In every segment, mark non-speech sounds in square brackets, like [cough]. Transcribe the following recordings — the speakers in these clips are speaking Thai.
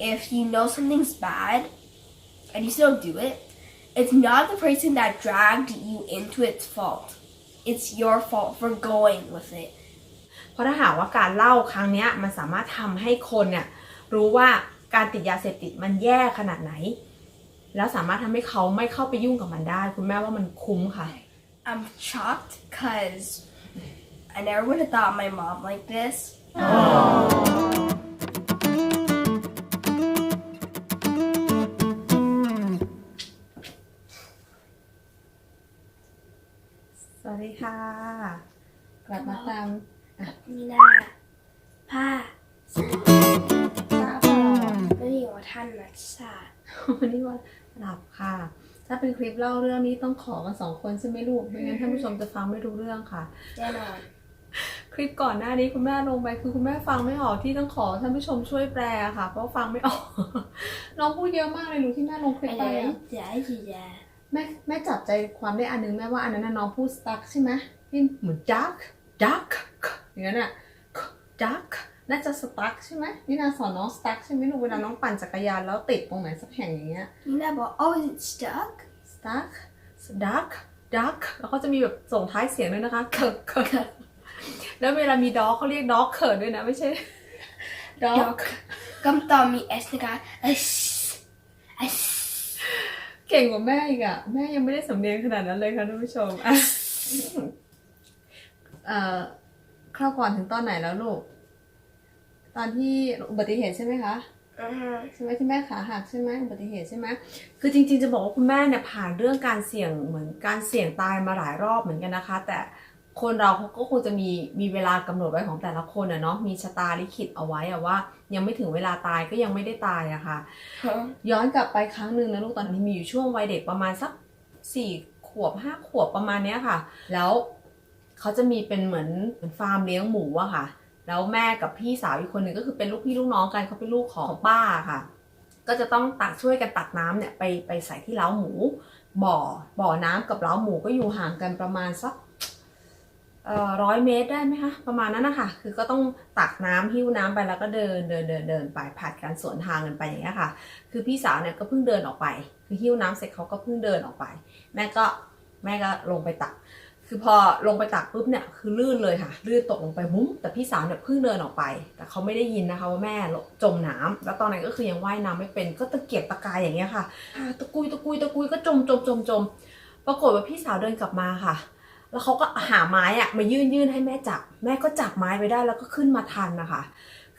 if you know something's bad and you still do it, it's not the person that dragged you into its fault. It's your fault for going with it. เพราะถ้าหากว่าการเล่าครั้งเนี้ยมันสามารถทำให้คนเนี่ยรู้ว่าการติดยาเสพติดมันแย่ขนาดไหน แล้วสามารถทำให้เขาไม่เข้าไปยุ่งกับมันได้ คุณแม่ว่ามันคุ้มค่ะ I'm shocked because I never would have thought my mom like this. ส ค่ะ กลับมาตาม Nina, pa, ทราบพอไม่มีว่าท่านนัดศาสตร์วันนี้ว่าหลับค่ะ ถ้าเป็นคลิปเล่าเรื่องนี้ต้องขอกันสองคนใช่ไหมลูกไม่งั้นท่านผู้ชมจะฟังไม่รู้เรื่องค่ะแน่นอนคลิปก่อนหน้านี้คุณแม่ลงไปคือคุณแม่ฟังไม่ออกที่ต้องขอท่านผู้ชมช่วยแปลค่ะ เพราะฟังไม่ออกน้องพูดเยอะมากเลยหนูที่แม่ลงคลิปอะไปไรอะจ๋าจ๋า แม่แม่จับใจความได้อันนึงแม่ว่าอันนั้นน่ะน้องพูด stuck ใช่ไหมที่เหมือน duck duck อย่างนั้นอะ duck น่าจะ stuck ใช่ไหมนี่นาสอนน้อง stuck ใช่ไหมลูกเวลาน้องปั่นจักรยานแล้วติดตรงไหนสักแห่งอย่างเงี้ยนี่นาบอก oh is it stuck stuck duck duck แล้วเขาจะมีแบบส่งท้ายเสียงด้วยนะคะเคิร์เคิร์แล้วเวลามี dog เขาเรียก dog เขินด้วยนะไม่ใช่ dog dog คำตอบมี s นะคะ s s เก่งกว่าแม่อีกอะแม่ยังไม่ได้สำเนียงขนาดนั้นเลยค่ะท่านผู้ชมอะเอ่อคราวก่อนถึงตอนไหนแล้วลูก ตอนที่อุบัติเหตุใช่ไหมคะอือฮึใช่ไหมที่แม่ขาหักใช่ไหมอุบัติเหตุใช่ไหมคือจริงๆจะบอกว่าคุณแม่เนี่ยผ่านเรื่องการเสี่ยงเหมือนการเสี่ยงตายมาหลายรอบเหมือนกันนะคะ แต่ คนเราเขาก็คงจะมีมีเวลากำหนดไว้ของแต่ละคนอะเนาะมีชะตาลิขิตเอาไว้อะว่า ยังไม่ถึงเวลาตายก็ยังไม่ได้ตายอะค่ะ ย้อนกลับไปครั้งหนึ่งนะลูกตอนนี้มีอยู่ช่วงวัยเด็กประมาณสักสี่ขวบห้าขวบประมาณเนี้ยค่ะ แล้วเขาจะมีเป็นเหมือนเหมือนฟาร์มเลี้ยงหมูอะค่ะ แล้วแม่กับพี่สาวอีกคนหนึ่งก็คือเป็นลูกพี่ลูกน้องกันเขาเป็นลูกของป้าค่ะ ก็จะต้องตักช่วยกันตักน้ำเนี่ยไปไปใส่ที่เล้าหมู บ่อบ่อน้ำกับเล้าหมูก็อยู่ห่างกันประมาณสักเอ่อ ร้อยเมตรได้ไหมคะ ประมาณนั้นนะคะคือก็ต้องตักน้ำหิ้วน้ำไปแล้วก็เดินเดินเดินเดินไปผัดกันสวนทางกันไปอย่างเงี้ยค่ะ คือพี่สาวเนี่ยก็เพิ่งเดินออกไป คือหิ้วน้ำเสร็จเขาก็เพิ่งเดินออกไป แม่ก็แม่ก็ลงไปตัก คือพอลงไปตักปุ๊บเนี่ยคือลื่นเลยค่ะ ลื่นตกลงไปมุ้งแต่พี่สาวเนี่ยเพิ่งเดินออกไป แต่เขาไม่ได้ยินนะคะว่าแม่จมน้ำแล้วตอนนั้นก็คือยังว่ายน้ำไม่เป็น ก็ตะเกียกตะกายอย่างเงี้ยค่ะตะกุยตะกุยตะกุยก็จมจมจมจมปรากฏว่าพี่สาวเดินกลับมาค่ะ แล้วเขาก็หาไม้อะมายื่นยื่นให้แม่จับ แม่ก็จับไม้ไปได้แล้วก็ขึ้นมาทันนะคะ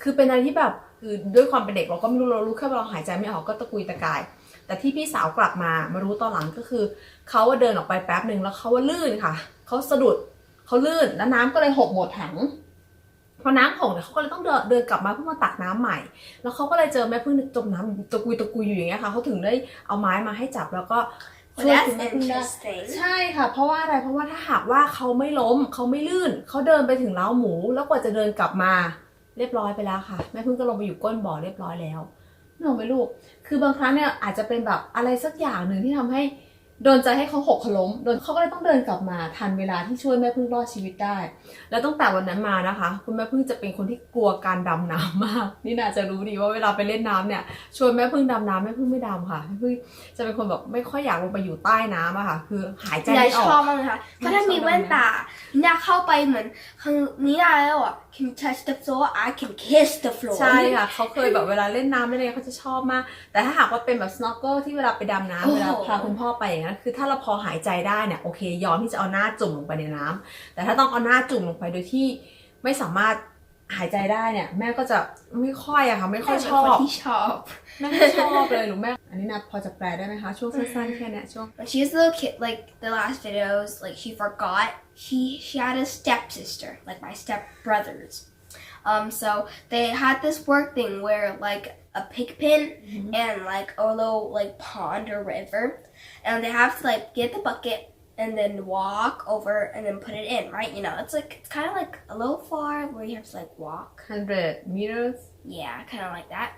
คือเป็นอะไรที่แบบคือด้วยความเป็นเด็กเราก็ไม่รู้เรารู้แค่ว่าเราหายใจไม่ออกก็ตะกุยตะกาย แต่ที่พี่สาวกลับมามารู้ตอนหลังก็คือเขาว่าเดินออกไปแป๊บหนึ่งแล้วเขาว่าลื่นค่ะเขาสะดุดเขาลื่นแล้วน้ำก็เลยหกหมดถังพอน้ำหกเนี่ยเขาก็เลยต้องเดินเดินกลับมาเพื่อมาตักน้ำใหม่ แล้วเขาก็เลยเจอแม่พึ่งจมน้ำตะกุยตะกุยอยู่อย่างเงี้ยค่ะเขาถึงได้เอาไม้มาให้จับแล้วก็ ช่วย that's คุณแม่พึ่งได้ interesting ใช่ค่ะ เพราะว่าอะไรเพราะว่าถ้าหากว่าเขาไม่ล้มเขาไม่ลื่นเขาเดินไปถึงเล้าหมู แล้วกว่าจะเดินกลับมา เรียบร้อยไปแล้วค่ะ แม่พึ่งก็ลงไปอยู่ก้นบ่อเรียบร้อยแล้วนึกออกไหมลูก คือบางครั้งเนี่ยอาจจะเป็นแบบอะไรสักอย่างหนึ่งที่ทำให้ โดนใจให้เขาหกเขาล้มโดนเขาก็เลยต้องเดินกลับมาทันเวลาที่ช่วยแม่พึ่งรอดชีวิตได้ แล้วตั้งแต่วันนั้นมานะคะ คุณแม่พึ่งจะเป็นคนที่กลัวการดำน้ำมาก นี่น่าจะรู้ดีว่าเวลาไปเล่นน้ำเนี่ยชวนแม่พึ่งดำน้ำแม่พึ่งไม่ดำค่ะแม่พึ่งจะเป็นคนแบบไม่ค่อยอยากลงไปอยู่ใต้น้ำอะค่ะ คือหายใจไม่อชอกอบมากเลยค่ะเพราะถ้ามีแว่นตานี่นาเข้าไปเหมือนข้างนี้นาแล้วอะ can touch the floor I can kiss the floor ใช่ค่ะเขาเคยแบบเวลาเล่นน้ำเล่นอะไรเขาจะชอบมาก แต่ถ้าหากว่าเป็นแบบ snorkel ที่เวลาไปดำน้ำโอ้โหเวลาพาคุณพ่อไปอย่างนั้นคือถ้าเราพอหายใจได้เนี่ยโอเคยอมที่จะเอาหน้าจุ่มลงไปในน้ำแต่ถ้าต้องเอาหน้าจุ่มลงไปโดยที่ไม่สามารถ หายใจได้เนี่ย แม่ก็จะไม่ค่อยอะค่ะ ไม่ค่อยชอบเป็นคนที่ชอบแม่ไม่ชอบเลยหนูแม่อันนี้นะพอจะแปลได้ไหมคะช่วงสั้นๆแค่เนี้ยช่วง When she was a little kid, like the last videos, like she forgot she she had a stepsister, like my step brothers. Um, so they had this work thing where like a pig pen and like a little like pond or river, and they have to like get the bucket and then walk over and then put it in, right? You know, it's like it's kind of like a little far where you have to like walk. 100 meters Yeah, kind of like that.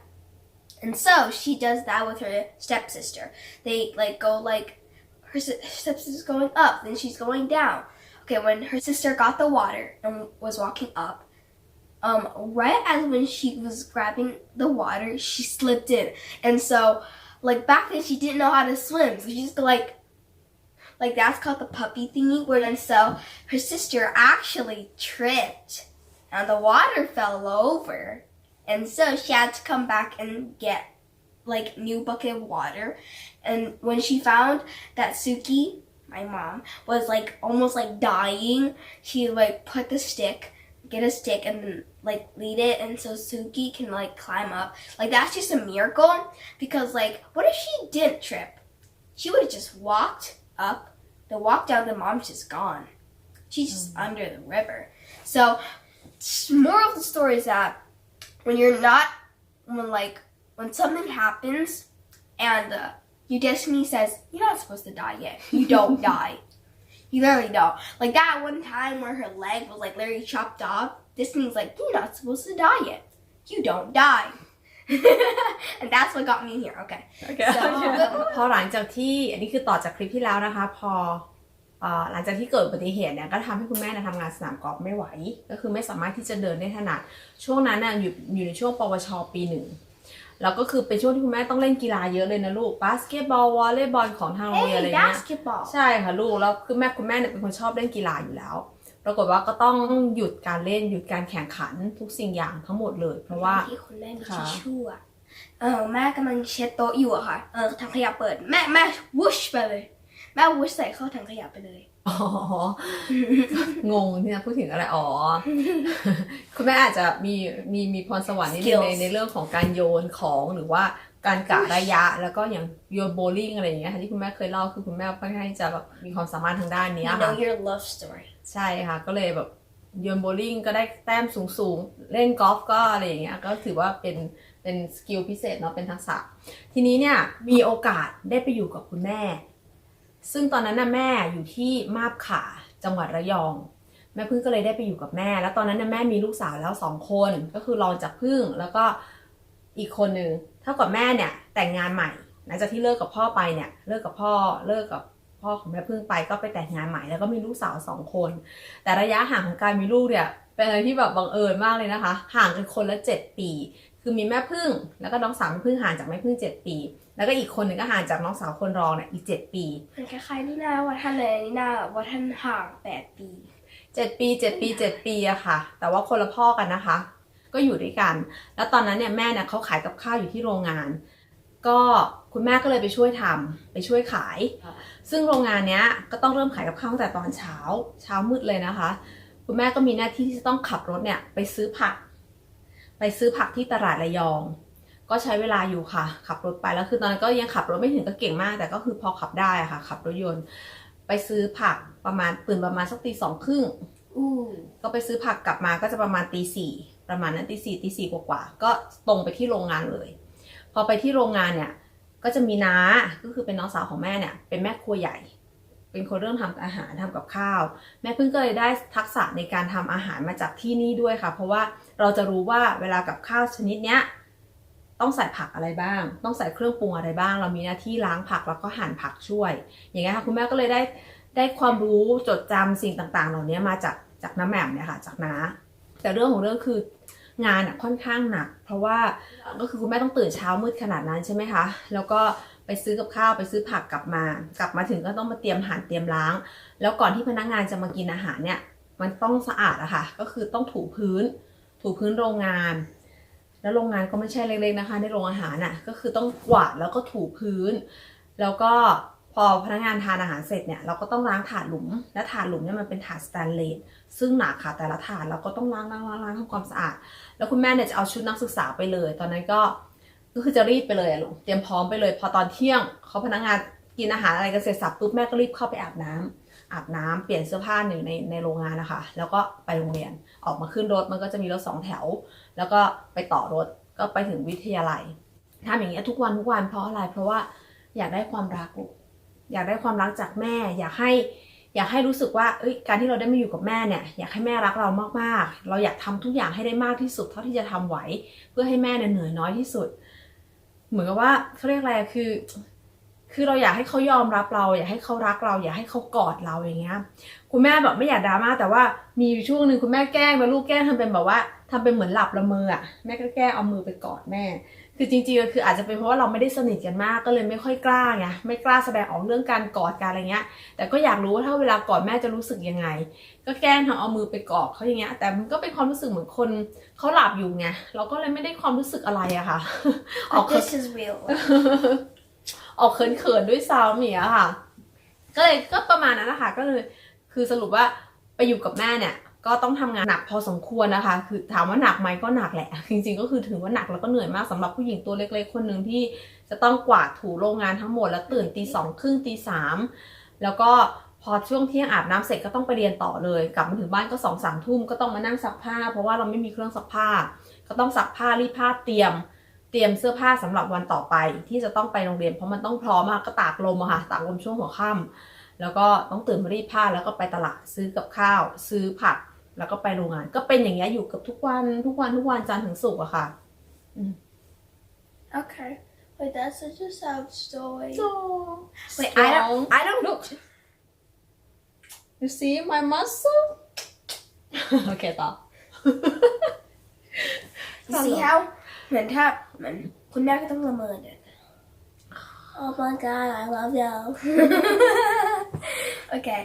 And so she does that with her stepsister. They like go like her si- stepsister's going up, then she's going down. Okay, when her sister got the water and was walking up, um, right as when she was grabbing the water, she slipped in. And so, like back then, she didn't know how to swim. So she just like, like that's called the puppy thingy. Where and so her sister actually tripped, and the water fell over, and so she had to come back and get like new bucket of water. And when she found that Suki, my mom, was like almost like dying, she like put the stick, get a stick, and then like lead it, and so Suki can like climb up. Like that's just a miracle because like what if she didn't trip? She would have just walked up, the walk down, the mom's just gone. She's just under the river. So, moral of the story is that when you're not, when like when something happens, and uh, your destiny says you're not supposed to die yet, you don't [laughs] die. You literally don't. Like that one time where her leg was like literally chopped off. Destiny's like you're not supposed to die yet. You don't die. And that's what got me here. Okay. พอหลังจากที่อันนี้คือต่อจากคลิปที่แล้วนะคะ พอเอ่อหลังจากที่เกิดอุบัติเหตุเนี่ยก็ทำให้คุณแม่เนยทำงานสนามกอล์ฟไม่ไหว ก็คือไม่สามารถที่จะเดินได้ถนัด ช่วงนั้นน่ะอยู่อยู่ในช่วงปวชปีหนึ่งแล้วก็คือเป็นช่วงที่คุณแม่ต้องเล่นกีฬาเยอะเลยนะลูกบาสเกตบอลวอลเลย์บอลของทางโรงเรียนอะไร Hey, เงี้ย basketball. ใช่ค่ะลูกแล้วคือแม่คุณแม่เนี่ยเป็นคนชอบเล่นกีฬาอยู่แล้ว ปรากฏว่าก็ต้องหยุดการเล่นหยุดการแข่งขันทุกสิ่งอย่างทั้งหมดเลย เพราะว่าที่คุณแม่มีค่ะทิชชู่อะเออแม่กำลังเช็ดโต๊ะอยู่อะค่ะ เออถังขยะเปิดแม่แม่วุชไปเลย แม่วุชใส่เข้าถังขยะไปเลยอ๋องงที่นะพูดถึงอะไรอ๋อคุณแม่อาจจะมีมีมีพรสวรรค์นิดนึงใน Skills ในเรื่องของการโยนของหรือว่า การกะระยะแล้วก็อย่างโยนโบลิ่งอะไรอย่างเงี้ยค่ะที่คุณแม่เคยเล่าคือคุณแม่ค่อนข้างที่จะแบบมีความสามารถทางด้าน You เนี้ยค่ะ know your love story ใช่ค่ะ ก็เลยแบบโยนโบว์ลิ่งก็ได้แต้มสูงสูงๆ เล่นกอล์ฟก็อะไรอย่างเงี้ยก็ถือว่าเป็นเป็นสกิลพิเศษเนาะเป็นทักษะ ทีนี้เนี่ยมีโอกาสได้ไปอยู่กับคุณแม่ ซึ่งตอนนั้นน่ะแม่อยู่ที่มาบขาจังหวัดระยอง แม่พึ่งก็เลยได้ไปอยู่กับแม่ แล้วตอนนั้นน่ะแม่มีลูกสาวแล้วสองคนก็คือรองจากพึ่งแล้วก็อีกคนหนึ่ง เท่ากับแม่เนี่ยแต่งงานใหม่ หลังจากที่เลิกกับพ่อไปเนี่ยเลิกกับพ่อเลิกกับพ่อของแม่พึ่งไปก็ไปแต่งงานใหม่แล้วก็มีลูกสาวสองคน แต่ระยะห่างของการมีลูกเนี่ยเป็นอะไรที่แบบบังเอิญมากเลยนะคะ ห่างกันคนละเจ็ดปี คือมีแม่พึ่ง แล้วก็น้องสาวแม่พึ่งห่างจากแม่พึ่งเจ็ดปี แล้วก็อีกคนหนึ่งก็ห่างจากน้องสาวคนรองเนี่ยอีกเจ็ดปีมันคล้ายๆนี่นาว่าท่านเลยนี่นาว่าท่านห่างแปดปีเจ็ดปีเจ็ดปีเจ็ดปีอะค่ะ แต่ว่าคนละพ่อกันนะคะ ก็อยู่ด้วยกัน แล้วตอนนั้นเนี่ยแม่เนี่ยเขาขายกับข้าวอยู่ที่โรงงาน ก็คุณแม่ก็เลยไปช่วยทำไปช่วยขาย ซึ่งโรงงานเนี้ยก็ต้องเริ่มขายกับข้าวตั้งแต่ตอนเช้าเช้ามืดเลยนะคะ คุณแม่ก็มีหน้าที่ที่จะต้องขับรถเนี่ยไปซื้อผัก ไปซื้อผักที่ตลาดระยอง ก็ใช้เวลาอยู่ค่ะ ขับรถไปแล้วคือตอนนั้นก็ยังขับรถไม่ถึงก็เก่งมาก แต่ก็คือพอขับได้อะค่ะ ขับรถยนต์ไปซื้อผักประมาณตื่นประมาณสักตีสองครึ่งอู้ก็ไปซื้อผักกลับมาก็จะประมาณตีสี่ ประมาณนั้นตีสี่ตีสี่กว่าๆก็ตรงไปที่โรงงานเลย พอไปที่โรงงานเนี่ยก็จะมีน้าก็คือเป็นน้องสาวของแม่เนี่ยเป็นแม่ครัวใหญ่ เป็นคนเริ่มทำอาหารทำกับข้าว แม่เพิ่งก็เลยได้ทักษะในการทำอาหารมาจากที่นี่ด้วยค่ะ เพราะว่าเราจะรู้ว่าเวลากับข้าวชนิดเนี้ยต้องใส่ผักอะไรบ้าง ต้องใส่เครื่องปรุงอะไรบ้าง เรามีหน้าที่ล้างผักแล้วก็หั่นผักช่วย อย่างเงี้ยค่ะคุณแม่ก็เลยได้ได้ความรู้จดจำสิ่งต่างๆ เหล่านี้มาจากจากน้าแหม่มเนี่ยค่ะจากน้า แต่เรื่องของเรื่องคืองานอะค่อนข้างหนัก เพราะว่าก็คือคุณแม่ต้องตื่นเช้ามืดขนาดนั้นใช่ไหมคะ แล้วก็ไปซื้อกับข้าวไปซื้อผักกลับมา กลับมาถึงก็ต้องมาเตรียมหั่นเตรียมล้าง แล้วก่อนที่พนักงานจะมากินอาหารเนี่ย มันต้องสะอาดอะค่ะ ก็คือต้องถูพื้น ถูพื้นโรงงาน แล้วโรงงานก็ไม่ใช่เล็กๆนะคะ ในโรงอาหารน่ะก็คือต้องกวาดแล้วก็ถูพื้น แล้วก็ พอพนักงานทานอาหารเสร็จเนี่ยเราก็ต้องล้างถาดหลุม และถาดหลุมเนี่ยมันเป็นถาดสแตนเลสซึ่งหนักค่ะแต่ละถาดเราก็ต้องล้างล้างล้างล้างทำความสะอาด แล้วคุณแม่เนี่ยจะเอาชุดนักศึกษาไปเลย ตอนนั้นก็ก็คือจะรีบไปเลยอะลูกเตรียมพร้อมไปเลย พอตอนเที่ยงเขาพนักงานกินอาหารอะไรกันเสร็จสับปุ๊บแม่ก็รีบเข้าไปอาบน้ำอาบน้ำเปลี่ยนเสื้อผ้าหนึ่งในในโรงงานนะคะ แล้วก็ไปโรงเรียนออกมาขึ้นรถมันก็จะมีรถสองแถว แล้วก็ไปต่อรถก็ไปถึงวิทยาลัยทำอย่างเงี้ยทุกวันทุกวันเพราะอะไรเพราะว่าอยากได้ความรักลูก อยากได้ความรักจากแม่ อยากให้อยากให้รู้สึกว่าเอ้ยการที่เราได้มาอยู่กับแม่เนี่ยอยากให้แม่รักเรามากๆ เราอยากทำทุกอย่างให้ได้มากที่สุดเท่าที่จะทำไหว เพื่อให้แม่เนี่ยเหนื่อยน้อยที่สุด เหมือนกับว่าเขาเรียกอะไรคือ คือเราอยากให้เขายอมรับเรา อยากให้เขารักเรา อยากให้เขากอดเราอย่างเงี้ยคุณแม่แบบไม่อยากดราม่าแต่ว่ามีช่วงหนึ่งคุณแม่แกล้งแล้วลูกแกล้งทำเป็นแบบว่าทำเป็นเหมือนหลับละเมออะแม่ก็แกล้งเอามือไปกอดแม่ คือจริงๆก็คืออาจจะเป็นเพราะว่าเราไม่ได้สนิทกันมากก็เลยไม่ค่อยกล้าไงไม่กล้าแสดงออกเรื่องการกอดกันอะไรเงี้ย แต่ก็อยากรู้ว่าถ้าเวลากอดแม่จะรู้สึกยังไง ก็แกล้งทำเอามือไปกอดเขาอย่างเงี้ย แต่มันก็เป็นความรู้สึกเหมือนคนเขาหลับอยู่ไงเราก็เลยไม่ได้ความรู้สึกอะไรอะค่ะ ออก But เขิน this is real. ออกเขินๆด้วยซ้ำอย่างเงี้ยค่ะ ก็เลยก็ประมาณนั้นนะคะก็เลยคือสรุปว่าไปอยู่กับแม่เนี่ย ก็ต้องทำงานหนักพอสมควรนะคะ คือถามว่าหนักไหมก็หนักแหละ จริงๆ ก็คือถือว่าหนักแล้วก็เหนื่อยมากสำหรับผู้หญิงตัวเล็กๆ คนหนึ่งที่จะต้องกวาดถูโรงงานทั้งหมดแล้วตื่นตีสองครึ่งตีสามแล้วก็พอช่วงเที่ยงอาบน้ำเสร็จก็ต้องไปเรียนต่อเลย กลับมาถึงบ้านก็สองสามทุ่มก็ต้องมานั่งซักผ้า เพราะว่าเราไม่มีเครื่องซักผ้า ก็ต้องซักผ้ารีดผ้าเตรียม เตรียมเสื้อผ้าสำหรับวันต่อไป ที่จะต้องไปโรงเรียนเพราะมันต้องพร้อมอะก็ตากลมอะค่ะตากลมช่วงหัวค่ำแล้วก็ต้องตื่นมารีดผ้าแล้วก็ไปตลาดซื้อกับข้าว ซื้อผัก แล้วก็ไปโรงงาน ก็เป็นอย่างเงี้ยอยู่กับทุกวันทุกวันทุกวันจันทร์ถึงศุกร์อะค่ะ Okay. Wait, that's such a sad story. โ Wait, I don't. I don't. Look. you see my muscle โอเคต่อ You see how เหมือนถ้าเหมือนคุณแม่ก็ต้องละเมอเนี่ย Oh my god, I love you. okay,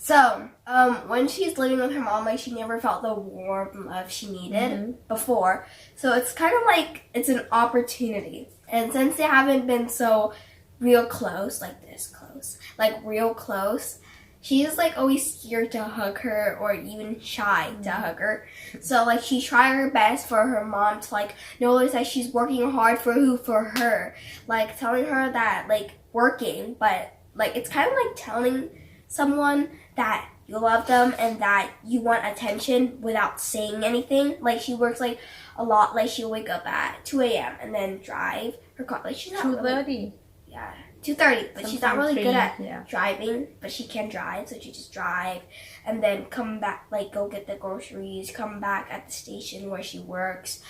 so um, when she's living with her mom, like she never felt the warm love she needed Mhm. before. So it's kind of like it's an opportunity. And since they haven't been so real close, like this close, like real close, she's like always scared to hug her or even shy to hug her. So like she tried her best for her mom to like notice that she's working hard for who for her. Like telling her that like working, but like it's kind of like telling someone that you love them and that you want attention without saying anything. Like she works like a lot. Like she'll wake up at 2 a.m. and then drive her car. Like she's not 2:30. really, yeah 2:30, but she's not really good at yeah driving, but she can drive, so she just drive and then come back, like go get the groceries, come back at the station where she works,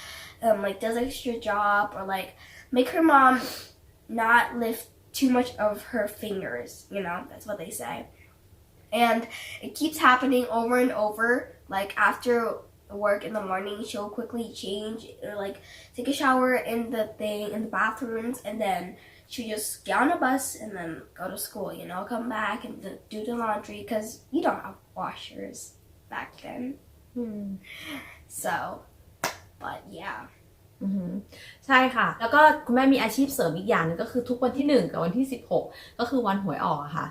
um, like does extra job or like make her mom not lift too much of her fingers, you know, that's what they say. And it keeps happening over and over, like after work in the morning, she'll quickly change or like take a shower in the thing in the bathrooms and then she just get on a bus and then go to school, you know, come back and do the laundry because you don't have washers back then. อืม So, but yeah. ใช่ค่ะ แล้วก็คุณแม่มีอาชีพเสริมอีกอย่างหนึงก็คือทุกวันที่ 1 กับวันที่ 16 ก็คือวันหวยออกค่ะ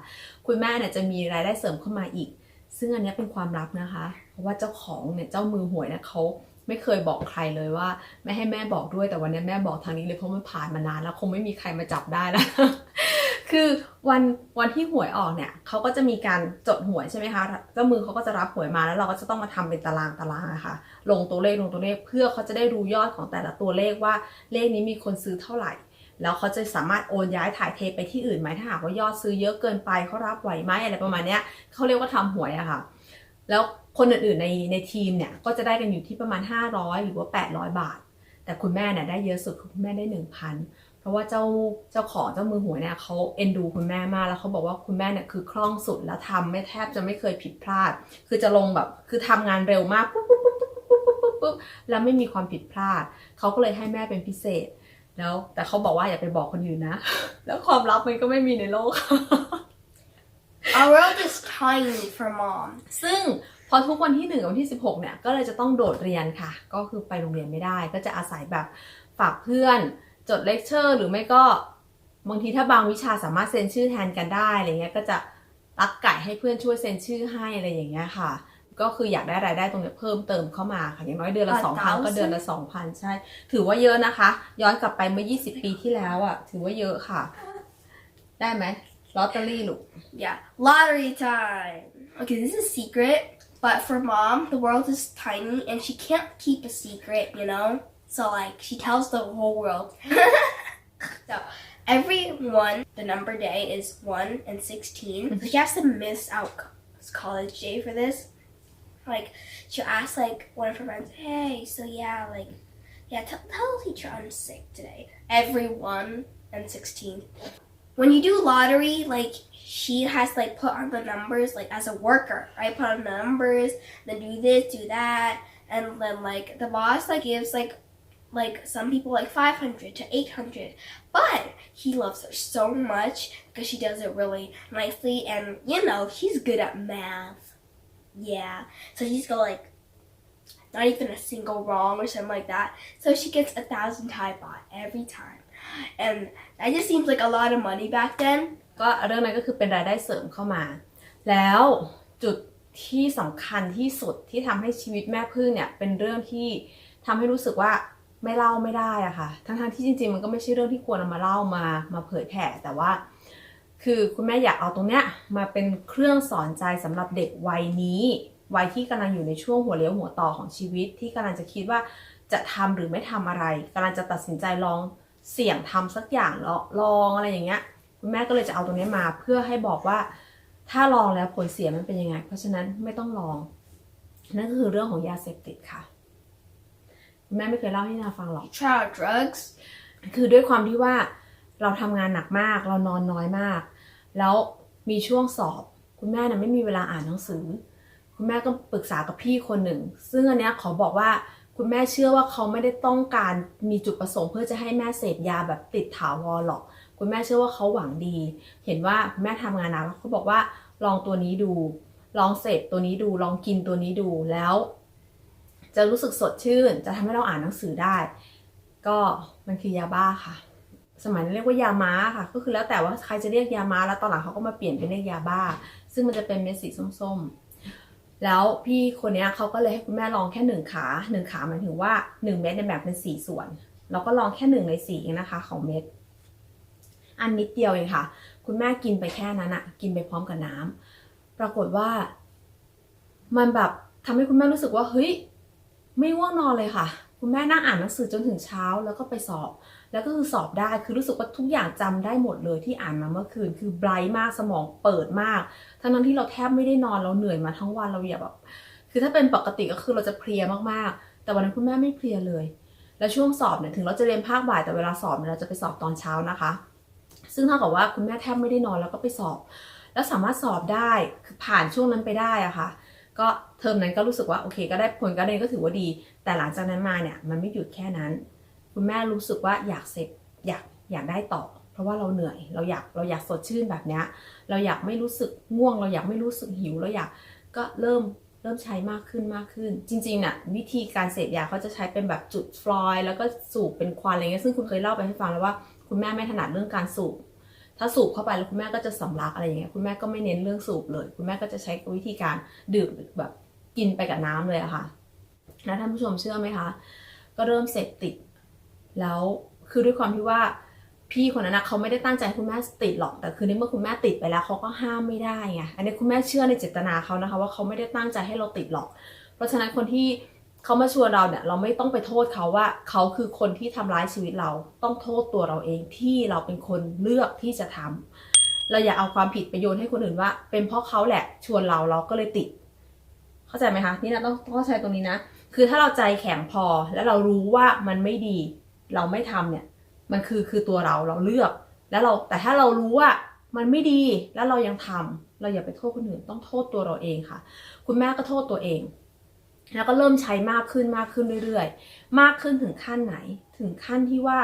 คุณแม่เนี่ยจะมีรายได้เสริมเข้ามาอีก ซึ่งอันนี้เป็นความลับนะคะ เพราะว่าเจ้าของเนี่ยเจ้ามือหวยเนี่ยเขาไม่เคยบอกใครเลยว่าไม่ให้แม่บอกด้วยแต่วันนี้แม่บอกทางนี้เลยเพราะมันผ่านมานานแล้วคงไม่มีใครมาจับได้แล้ว คือวันวันที่หวยออกเนี่ยเขาก็จะมีการจดหวยใช่ไหมคะเจ้ามือเขาก็จะรับหวยมาแล้วเราก็จะต้องมาทำเป็นตารางตารางอะค่ะลงตัวเลขลงตัวเลขเพื่อเขาจะได้รู้ยอดของแต่ละตัวเลขว่าเลขนี้มีคนซื้อเท่าไหร่ แล้วเขาจะสามารถโอนย้ายถ่ายเทไปที่อื่นไหมถ้าหากว่ายอดซื้อเยอะเกินไปเขารับไหวไหมอะไรประมาณเนี้ยเขาเรียกว่าทำหวยอะค่ะ แล้วคนอื่นๆในในทีมเนี่ยก็จะได้กันอยู่ที่ประมาณ 500 หรือว่า 800 บาท แต่คุณแม่เนี่ยได้เยอะสุดคือคุณแม่ได้ 1,000เพ ราะว่าเจ้าเจ้าของเจ้ามือหวยเนี่ยเขาเอ็นดูคุณแม่มากแล้วเขาบอกว่าคุณแม่เนี่ยคือคล่องสุดแล้วทำไม่แทบจะไม่เคยผิดพลาด คือจะลงแบบคือทำงานเร็วมากปุ๊บปุ๊บปุ๊บปุ๊บปุ๊บปุ๊บปุ๊บแล้วไม่มีความผิดพลาดเขาก็เลยให้แม่เป็นพิเศษ แล้วแต่เขาบอกว่าอย่าไปบอกคนอื่นนะ แล้วความลับมันก็ไม่มีในโลก Our world is tiny for mom ซึ่งพอทุกวันที่หนึ่งวันที่ 16 เนี่ยก็เลยจะต้องโดดเรียนค่ะ ก็คือไปโรงเรียนไม่ได้ ก็จะอาศัยแบบฝากเพื่อน จดเลคเชอร์หรือไม่ก็บางทีถ้าบางวิชาสามารถเซ็นชื่อแทนกันได้อะไรเงี้ยก็จะรักไก่ให้เพื่อนช่วยเซ็นชื่อให้อะไรอย่างเงี้ยค่ะ ก็คืออยากได้รายได้ตรงเนี้ยเพิ่มเติมเข้ามาค่ะอย่างน้อยเดือนละสองพันก็เดือนละสองพันใช่ ถือว่าเยอะนะคะ ย้อนกลับไปเมื่อ 20 ปีที่แล้วอะถือว่าเยอะค่ะ ได้ไหมลอตเตอรี่ลูก Yeah, lottery time. Okay, this is secret, but for mom, the world is tiny and she can't keep a secret, you know? So, like, she tells the whole world. [laughs] so, every one, the number day is 1 and 16. Mm-hmm. So, she has to miss out college day for this. Like, she'll ask, like, one of her friends, hey, so yeah, like, yeah, tell, tell the teacher I'm sick today. Every 1 and 16 when you do lottery, like she has like put on the numbers like as a worker, right? Put on the numbers, then do this, do that, and then like the boss like gives like like some people like 500 to 800 but he loves her so much because she does it really nicely and you know he's good at math yeah so he's got like not even a single wrong or something like that so she gets a thousand Thai baht every time and that just seems like a lot of money back then ก็เรื่องนั้นก็คือเป็นรายได้เสริมเข้ามา แล้วจุดที่สำคัญที่สุดที่ทำให้ชีวิตแม่พึ่งเนี่ยเป็นเรื่องที่ทำให้รู้สึกว่า ไม่เล่าไม่ได้อะค่ะ ทั้งๆที่จริงๆ มันก็ไม่ใช่เรื่องที่ควรเอามาเล่ามามาเผยแผ่แต่ว่า คือคุณแม่อยากเอาตรงเนี้ยมาเป็นเครื่องสอนใจสำหรับเด็กวัยนี้ วัยที่กำลังอยู่ในช่วงหัวเลี้ยวหัวต่อของชีวิต ที่กำลังจะคิดว่าจะทำหรือไม่ทำอะไรกำลังจะตัดสินใจลองเสี่ยงทำสักอย่างลองลองอะไรอย่างเงี้ย คุณแม่ก็เลยจะเอาตรงนี้มาเพื่อให้บอกว่า ถ้าลองแล้วผลเสียมันเป็นยังไง เพราะฉะนั้นไม่ต้องลอง นั่นก็คือเรื่องของยาเสพติดค่ะ แม่ไม่เคยเล่าให้นาฟังหรอก try out drugs คือด้วยความที่ว่าเราทำงานหนักมาก เรานอนน้อยมาก แล้วมีช่วงสอบ คุณแม่น่ะไม่มีเวลาอ่านหนังสือ คุณแม่ก็ปรึกษากับพี่คนหนึ่ง ซึ่งอันเนี้ยขอบอกว่าคุณแม่เชื่อว่าเขาไม่ได้ต้องการมีจุดประสงค์เพื่อจะให้แม่เสพยาแบบติดถาวรหรอก คุณแม่เชื่อว่าเขาหวังดี เห็นว่าแม่ทำงานหนักแล้วเขาบอกว่าลองตัวนี้ดู ลองเสพตัวนี้ดู ลองกินตัวนี้ดูแล้ว จะรู้สึกสดชื่น จะทำให้เราอ่านหนังสือได้ ก็มันคือยาบ้าค่ะ สมัยนั้นเรียกว่ายาม้าค่ะ ก็คือแล้วแต่ว่าใครจะเรียกยาม้าแล้วตอนหลังเขาก็มาเปลี่ยนเป็นเรียกยาบ้า ซึ่งมันจะเป็นเม็ดสีส้มๆ แล้วพี่คนนี้เขาก็เลยให้คุณแม่ลองแค่หนึ่งขาหนึ่งขาหมายถึงว่าหนึ่งเม็ดในแบ่งเป็นสี่ส่วน เราก็ลองแค่หนึ่งในสี่เองนะคะ ของเม็ดอันนิดเดียวเองค่ะ คุณแม่กินไปแค่นั้นอะกินไปพร้อมกับน้ำปรากฏว่า มันแบบทำให้คุณแม่รู้สึกว่าเฮ้ย ไม่ง่วงนอนเลยค่ะ คุณแม่นั่งอ่านหนังสือจนถึงเช้าแล้วก็ไปสอบ แล้วก็คือสอบได้คือรู้สึกว่าทุกอย่างจำได้หมดเลยที่อ่านมาเมื่อคืน คือไบรท์มากสมองเปิดมาก ทั้งนั้นที่เราแทบไม่ได้นอนเราเหนื่อยมาทั้งวันเราอย่าแบบคือถ้าเป็นปกติก็คือเราจะเพลียมากๆ แต่วันนั้นคุณแม่ไม่เพลียเลย แล้วช่วงสอบเนี่ยถึงเราจะเรียนภาคบ่ายแต่เวลาสอบเนี่ยเราจะไปสอบตอนเช้านะคะ ซึ่งเท่ากับว่าคุณแม่แทบไม่ได้นอนแล้วก็ไปสอบ แล้วสามารถสอบได้คือผ่านช่วงนั้นไปได้อะค่ะ ก็เทอมนั้นก็รู้สึกว่าโอเค ก็ได้ผลการเรียนก็ถือว่าดี แต่หลังจากนั้นมาเนี่ยมันไม่หยุดแค่นั้น คุณแม่รู้สึกว่าอยากเสพอยากอยากได้ต่อ เพราะว่าเราเหนื่อย เราอยากเราอยากสดชื่นแบบเนี้ยเราอยากไม่รู้สึกง่วง เราอยากไม่รู้สึกหิวเราอยากก็เริ่มเริ่มใช้มากขึ้นมากขึ้น จริงๆน่ะวิธีการเสพยาเขาจะใช้เป็นแบบจุดฟลอยด์แล้วก็สูบเป็นควันอะไรเงี้ยซึ่งคุณเคยเล่าไปให้ฟังแล้วว่า คุณแม่ไม่ถนัดเรื่องการสูบ ถ้าสูบเข้าไปแล้วคุณแม่ก็จะสำลักอะไรอย่างเงี้ยคุณแม่ก็ไม่เน้นเรื่องสูบเลย คุณแม่ก็จะใช้วิธีการดื่มแบบกินไปกับน้ำเลยอะค่ะแล้วท่านผู้ชมเชื่อไหมคะ ก็เริ่มเสพติด แล้วคือด้วยความที่ว่าพี่คนนั้นนะเขาไม่ได้ตั้งใจคุณแม่ติดหรอกแต่คือในเมื่อคุณแม่ติดไปแล้วเขาก็ห้ามไม่ได้ไงอันนี้คุณแม่เชื่อในเจตนาเขานะคะ ว่าเขาไม่ได้ตั้งใจให้เราติดหรอก เพราะฉะนั้นคนที่ เขามาชวนเราเนี่ยเราไม่ต้องไปโทษเขาว่า เขาคือคนที่ทำร้ายชีวิตเรา ต้องโทษตัวเราเองที่เราเป็นคนเลือกที่จะทำเราอย่าเอาความผิดไปโยนให้คนอื่นว่า เป็นเพราะเขาแหละชวนเราเราก็เลยติด เข้าใจไหมคะ นี่นะต้องต้องเข้าใจตรงนี้นะ คือถ้าเราใจแข็งพอแล้วเรารู้ว่ามันไม่ดี เราไม่ทำเนี่ย มันคือคือตัวเราเราเลือก แล้วเราแต่ถ้าเรารู้ว่ามันไม่ดีแล้วเรายังทำเราอย่าไปโทษคนอื่นต้องโทษตัวเราเองค่ะ คุณแม่ก็โทษตัวเอง แล้วก็เริ่มใช้มากขึ้นมากขึ้นเรื่อยๆ มากขึ้นถึงขั้นไหน ถึงขั้นที่ว่า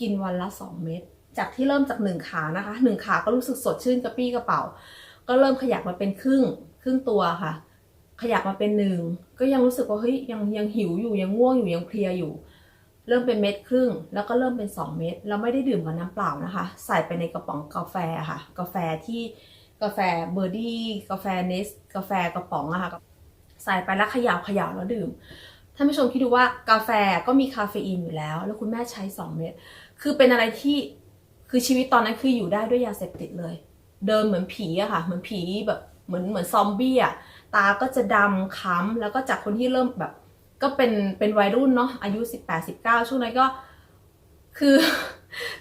กินวันละ 2 เม็ด จากที่เริ่มจากหนึ่งขานะคะหนึ่งขาก็รู้สึกสดชื่นกระปี้กระเป๋า ก็เริ่มขยับมาเป็นครึ่งครึ่งตัวค่ะ ขยับมาเป็นหนึ่ง ก็ยังรู้สึกว่าเฮ้ยยังยังหิวอยู่ยังง่วงอยู่ยังเพลียอยู่ เริ่มเป็นเม็ดครึ่ง แล้วก็เริ่มเป็น 2 เม็ด เราไม่ได้ดื่มกับน้ำเปล่านะคะ ใส่ไปในกระป๋องกาแฟค่ะ กาแฟที่กาแฟเบอร์ดี้ กาแฟเนส กาแฟกระป๋องอะค่ะ ใส่ไปแล้วเขย่าเขย่าแล้วดื่มท่านผู้ชมคิดดูว่ากาแฟก็มีคาเฟอีนอยู่แล้ว แล้วคุณแม่ใช้ 2 เม็ดคือเป็นอะไรที่คือชีวิตตอนนั้นคืออยู่ได้ด้วยยาเสพติดเลย เดินเหมือนผีอะค่ะ เหมือนผีแบบเหมือนเหมือนซอมบี้อะตาก็จะดำค้ำแล้วก็จากคนที่เริ่มแบบ ก็เป็นเป็นวัยรุ่นเนาะอายุ 18 19 ช่วงนั้นก็คือ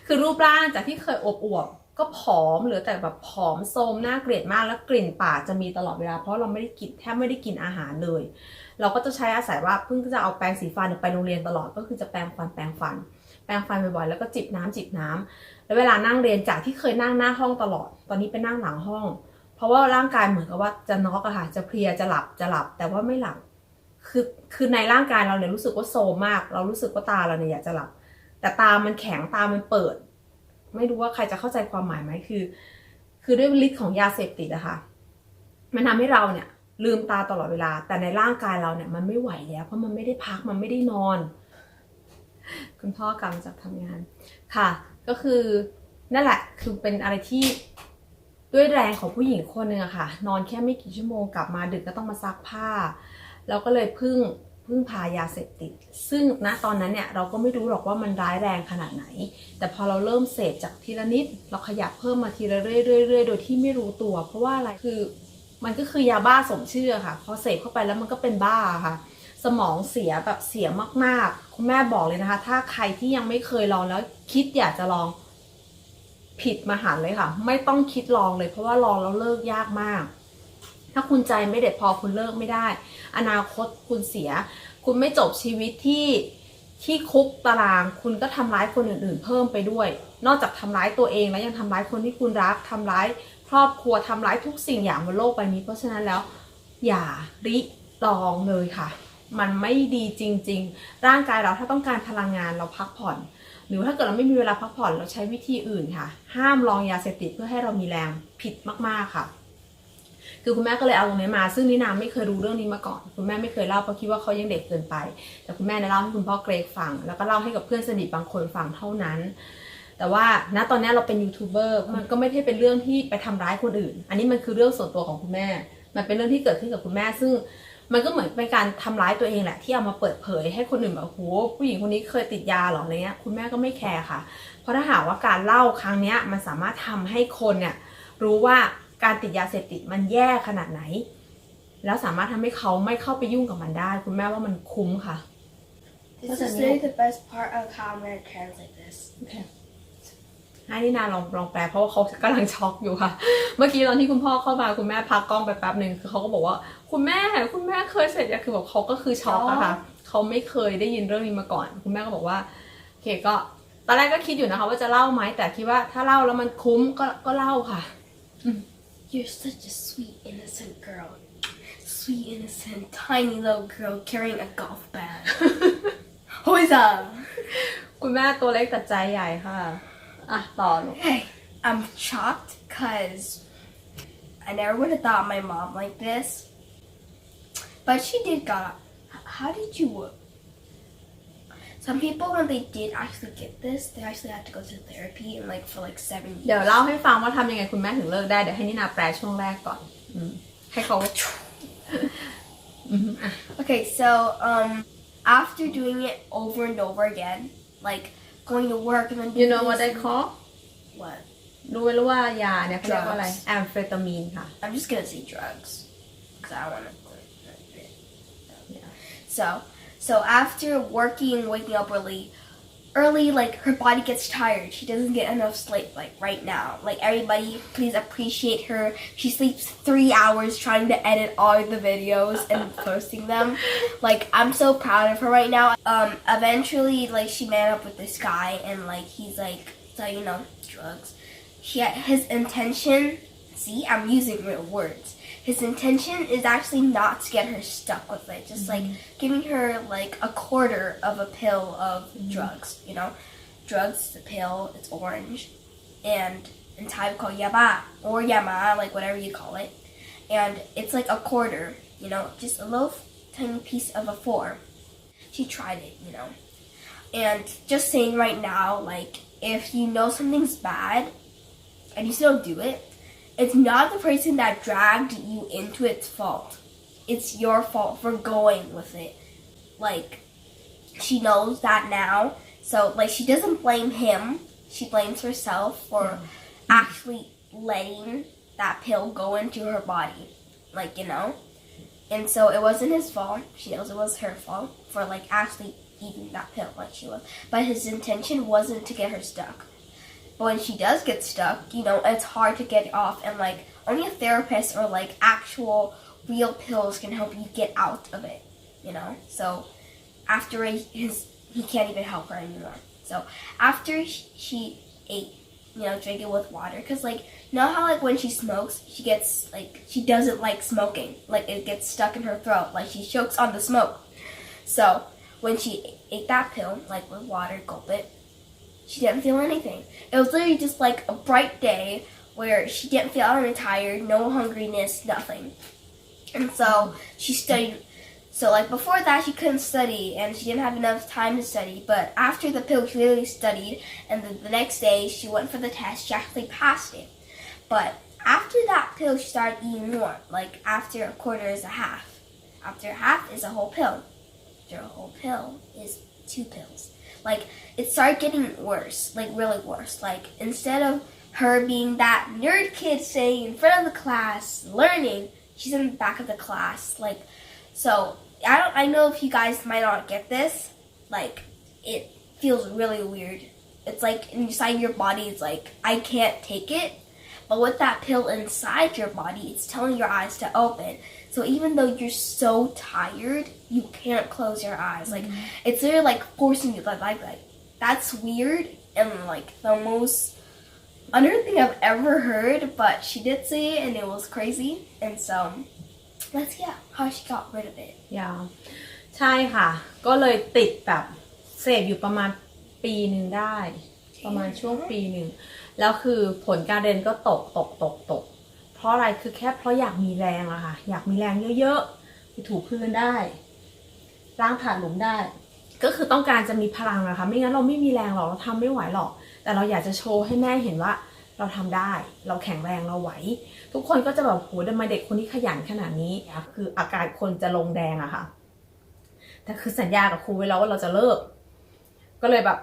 คือรูปร่างจากที่เคยอวบอวบ ก็ผอมเหลือแต่แบบผอมโทรมน่าเกลียดมากแล้วกลิ่นปากจะมีตลอดเวลา เพราะเราไม่ได้กินแทบไม่ได้กินอาหารเลย เราก็จะใช้อาศัยว่าเพิ่งจะเอาแปรงสีฟันไปโรงเรียนตลอดก็คือจะแปรงฟันแปรงฟัน แปรงฟันบ่อยๆแล้วก็จิบน้ำจิบน้ำแล้วเวลานั่งเรียนจากที่เคยนั่งหน้าห้องตลอด ตอนนี้ไปนั่งหลังห้อง เพราะว่าร่างกายเหมือนกับว่าจะน็อกอะค่ะจะเพลียจะหลับจะหลับ แต่ว่าไม่หลับคือคือในร่างกายเราเนี่ยรู้สึกว่าโซมมาก เรารู้สึกว่าตาเราเนี่ยอยากจะหลับ แต่ตามันแข็งตามันเปิด ไม่รู้ว่าใครจะเข้าใจความหมายไหมคือ คือด้วยฤทธิ์ของยาเสพติดอะค่ะมันทำให้เราเนี่ยลืมตาตลอดเวลา แต่ในร่างกายเราเนี่ยมันไม่ไหวแล้ว เพราะมันไม่ได้พักมันไม่ได้นอน คุณพ่อกำลังจะทำงานค่ะ ก็คือนั่นแหละคือเป็นอะไรที่ด้วยแรงของผู้หญิงคนหนึ่งอะค่ะ นอนแค่ไม่กี่ชั่วโมงกลับมาดึกก็ต้องมาซักผ้าแล้วก็เลยพึ่ง พึ่งพายาเสพติด ซึ่งณตอนนั้นเนี่ยเราก็ไม่รู้หรอกว่ามันร้ายแรงขนาดไหน แต่พอเราเริ่มเสพจากทีละนิด เราขยับเพิ่มมาทีละเรื่อยๆโดยที่ไม่รู้ตัว เพราะว่าอะไรคือมันก็คือยาบ้าสมชื่อค่ะ พอเสพเข้าไปแล้วมันก็เป็นบ้าค่ะ สมองเสียแบบเสียมากๆ คุณแม่บอกเลยนะคะ ถ้าใครที่ยังไม่เคยลองแล้วคิดอยากจะลองผิดมหันเลยค่ะ ไม่ต้องคิดลองเลย เพราะว่าลองแล้วเลิกยากมาก ถ้าคุณใจไม่เด็ดพอคุณเลิกไม่ได้ อนาคตคุณเสีย คุณไม่จบชีวิตที่ที่คุกตาราง คุณก็ทำร้ายคนอื่นๆ เพิ่มไปด้วย นอกจากทำร้ายตัวเองแล้วยังทำร้ายคนที่คุณรักทำร้ายครอบครัวทำร้ายทุกสิ่งอย่างบนโลกใบนี้ เพราะฉะนั้นแล้ว อย่าริลองเลยค่ะ มันไม่ดีจริง ๆ ร่างกายเราถ้าต้องการพลังงานเราพักผ่อน หรือถ้าเกิดเราไม่มีเวลาพักผ่อนเราใช้วิธีอื่นค่ะ ห้ามลองยาเสพติดเพื่อให้เรามีแรงผิดมากๆค่ะ คือคุณแม่ก็เลยเอาตรงนี้มา ซึ่งนินาไม่เคยรู้เรื่องนี้มาก่อน คุณแม่ไม่เคยเล่าเพราะคิดว่าเขายังเด็กเกินไป แต่คุณแม่เนี่ยเล่าให้คุณพ่อเกรกฟัง แล้วก็เล่าให้กับเพื่อนสนิทบางคนฟังเท่านั้น แต่ว่าณตอนนี้เราเป็นยูทูบเบอร์มันก็ไม่ได้เป็นเรื่องที่ไปทำร้ายคนอื่น อันนี้มันคือเรื่องส่วนตัวของคุณแม่ มันเป็นเรื่องที่เกิดขึ้นกับคุณแม่ ซึ่งมันก็เหมือนเป็นการทำร้ายตัวเองแหละที่เอามาเปิดเผยให้คนอื่นแบบโหผู้หญิงคนนี้เคยติดยาหรออะไรเงี้ยคุณแม่ก็ไม่แคร์ค่ะ เพราะถ้าหากว่าการเล่าครั้งเนี้ยมันสามารถทำให้คนเนี่ยรู้ว่า การติดยาเสพติดมันแย่ขนาดไหน แล้วสามารถทำให้เขาไม่เข้าไปยุ่งกับมันได้ คุณแม่ว่ามันคุ้มค่ะ This What's is that really mean? the best part of how I'm gonna translate this. ให้นินาลองลองแปลเพราะว่าเขากำลังช็อกอยู่ค่ะ เมื่อกี้ตอนที่คุณพ่อเข้ามาคุณแม่พักกล้องไปแป๊บหนึ่งคือเขาก็บอกว่า คุณแม่คุณแม่เคยเสร็จยาคือแบบเขาก็คือช็อกอะค่ะเขาไม่เคยได้ยินเรื่องนี้มาก่อน คุณแม่ก็บอกว่าโอเคก็ตอนแรกก็คิดอยู่นะคะ ว่าจะเล่าไหมแต่คิดว่าถ้าเล่าแล้วมันคุ้มก็ก็เล่าค่ะ You're such a sweet, innocent girl. Sweet, innocent, tiny little girl carrying a golf bag. Hoiza! คุณแม่ตัวเล็กแต่ใจใหญ่ค่ะอ่ะต่อลูก Hey, I'm shocked because I never would have thought my mom like this. But she did got. How did you? Some people, when they did actually get this, they actually had to go to therapy and like for like seven เดี๋ยว years. เล่าให้ฟังว่าทำยังไงคุณแม่ถึงเลิกได้เดี๋ยวให้นินาแปลช่วงแรกก่อนอืมให้เขา [laughs] Okay, so um, after doing it over and over again, like going to work and then you doing know what this they and- call What? รู้ไหมว่ายาเนี่ยเขาเรียกว่าอะไร Drugs แอมเฟตามีนค่ะ I'm just gonna say drugs because I want to. Yeah. So, so after working, waking up early, early, like her body gets tired. She doesn't get enough sleep. Like right now, like everybody, please appreciate her. She sleeps three hours trying to edit all the videos and [laughs] posting them. Like I'm so proud of her right now. Um, eventually, like she met up with this guy, and like he's like, so you know, drugs. He his intention. See, I'm using real words. His intention is actually not to get her stuck with it, just like mm-hmm. giving her like a quarter of a pill of mm-hmm. drugs. You know, drugs. The pill. It's orange, and in Thai we call yaba or yama, like whatever you call it. And it's like a quarter. You know, just a little tiny piece of a four. She tried it. You know, and just saying right now, like if you know something's bad and you still do it, it's not the person that dragged you into its fault. It's your fault for going with it. Like, she knows that now. So, like, she doesn't blame him. She blames herself for actually letting that pill go into her body. Like, you know? And so it wasn't his fault. She knows it was her fault for, like, actually eating that pill like she was. But his intention wasn't to get her stuck. When she does get stuck, you know, it's hard to get off, and like only a therapist or like actual real pills can help you get out of it, you know. So after his, he can't even help her anymore. So after she ate you know, drink it with water. Cause like, you know how like when she smokes, she gets like she doesn't like smoking. Like it gets stuck in her throat. Like she chokes on the smoke. So when she ate that pill, like with water, gulp it, she didn't feel anything. It was literally just like a bright day where she didn't feel any tired, no hungriness, nothing. And so she studied. So like before that, she couldn't study and she didn't have enough time to study. But after the pill, she really studied. And then the next day, she went for the test. She actually passed it. But after that pill, she started eating more. Like after a quarter is a half. After a half is a whole pill. After a whole pill is two pills. Like it started getting worse, like really worse. Like instead of her being that nerd kid staying in front of the class learning, she's in the back of the class. Like so I don't I know if you guys might not get this. Like it feels really weird. It's like inside your body it's like I can't take it. But with that pill inside your body, it's telling your eyes to open. So even though you're so tired, you can't close your eyes. Like it's literally like forcing you like like like that's weird and like the most I don't think I've ever heard, but she did say it and it was crazy. And so that's yeah, how she got rid of it. ยาวใช่ค่ะ ก็เลยติดแบบเสพอยู่ประมาณปีหนึ่งได้ ประมาณช่วงปีหนึ่งแล้วคือผลการเรียนก็ตกตกตกตก เพราะอะไรคือแค่เพราะอยากมีแรงอะค่ะ อยากมีแรงเยอะๆไปถูพื้นได้ล้างถาดหลุมได้ ก็คือต้องการจะมีพลังอะค่ะไม่งั้นเราไม่มีแรงหรอกเราทำไม่ไหวหรอก แต่เราอยากจะโชว์ให้แม่เห็นว่าเราทำได้ เราแข็งแรงเราไหว ทุกคนก็จะแบบโหทำไมเด็กคนนี้ขยันขนาดนี้ คืออาการคนจะลงแดงอะค่ะ แต่คือสัญญากับครูไว้แล้วว่าเราจะเลิก ก็เลยแบบ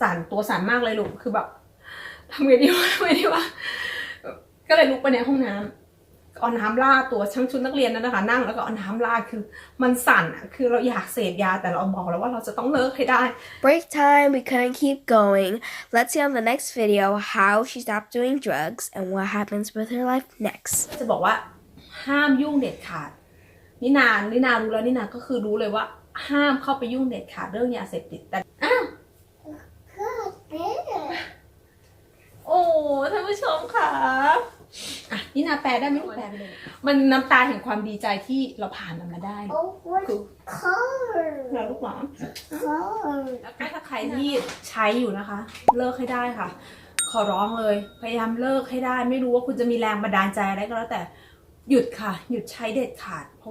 สั่นตัวสั่นมากเลยลูก คือแบบทำไงดีวะทำไงดีวะ ก็เลยลุกไปในห้องน้ำเอาน้ำราดตัวช่างชุดนักเรียนนั่นนะคะ นั่งแล้วก็เอาน้ำราดคือมันสั่นอะคือเราอยากเสพยาแต่เราบอกแล้วว่าเราจะต้องเลิกให้ได้ Break time, we couldn't keep going. Let's see on the next video how she stopped doing drugs and what happens with her life next. จะบอกว่าห้ามยุ่งเด็ดขาดนินานินารู้แล้วนินาก็คือรู้เลยว่า ห้ามเข้าไปยุ่งเด็ดขาดเรื่องยาเสพติดแต่อ้าว โอ้ท่านผู้ชมค่ะ อะนินาแปลได้ไหมลูกแปลไปเลยมันน้ำตาแห่งความดีใจที่เราผ่านมันมาได้ Oh, what color? นะลูกหลาน Color. แล้วก็ถ้าใครที่ใช้อยู่นะคะ เลิกให้ได้ค่ะ ขอร้องเลย พยายามเลิกให้ได้ ไม่รู้ว่าคุณจะมีแรงบันดาลใจอะไรก็แล้วแต่หยุดค่ะ หยุดใช้เด็ดขาดเพราะ